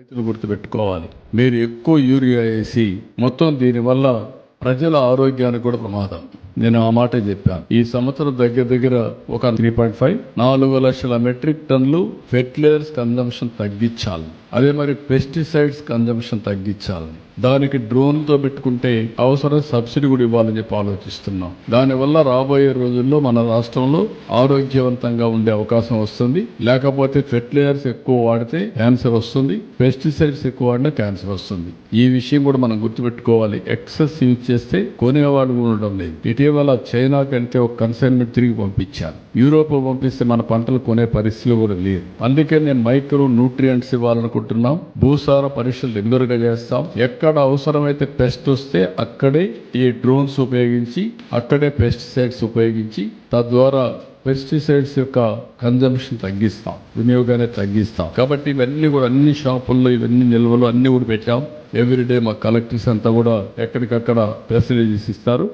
రైతులు గుర్తుపెట్టుకోవాలి. మీరు ఎక్కువ యూరియా వేసి మొత్తం దీనివల్ల ప్రజల ఆరోగ్యానికి కూడా ప్రమాదం. నేను ఆ మాట చెప్పాను. ఈ సంవత్సరం దగ్గర దగ్గర ఒక త్రీ పాయింట్ ఫైవ్ నాలుగు లక్షల మెట్రిక్ టన్నులు ఫెర్టిలైజర్స్ కన్జంప్షన్ తగ్గించాలి. అదే మరి పెస్టిసైడ్స్ కన్జంప్షన్ తగ్గించాలి. దానికి డ్రోన్తో పెట్టుకుంటే అవసరం సబ్సిడీ కూడా ఇవ్వాలని చెప్పి ఆలోచిస్తున్నాం. దానివల్ల రాబోయే రోజుల్లో మన రాష్ట్రంలో ఆరోగ్యవంతంగా ఉండే అవకాశం వస్తుంది. లేకపోతే ఫెర్టిలైజర్స్ ఎక్కువ వాడితే క్యాన్సర్ వస్తుంది. పెస్టిసైడ్స్ ఎక్కువ వాడినా క్యాన్సర్ వస్తుంది. ఈ విషయం కూడా మనం గుర్తుపెట్టుకోవాలి. ఎక్సెస్ యూజ్ చేస్తే కొనేవాడు ఉండడం లేదు. ఇటీవల చైనా కంటే ఒక కన్సైన్మెంట్ తిరిగి పంపించాను యూరోప్ పంపిస్తే మన పంటలు కొనే పరిస్థితి కూడా లేదు అందుకే నేను మైక్రో న్యూట్రియంట్స్ ఇవ్వాలనుకుంటున్నాం. భూసార పరీక్షలు రెగ్యులర్గా చేస్తాం. ఎక్కడ ఎక్కడ అవసరమైతే పెస్ట్ వస్తే అక్కడే ఈ డ్రోన్స్ ఉపయోగించి అక్కడే పెస్టిసైడ్స్ ఉపయోగించి తద్వారా పెస్టిసైడ్స్ యొక్క కన్జంప్షన్ తగ్గిస్తాం వినియోగాన్ని తగ్గిస్తాం. కాబట్టి ఇవన్నీ కూడా అన్ని షాపుల్లో ఇవన్నీ నిల్వలు అన్ని కూడా పెట్టాం. ఎవ్రీడే మా కలెక్టర్స్ అంతా కూడా ఎక్కడికక్కడ ఫెసిలిటీస్ ఇస్తారు.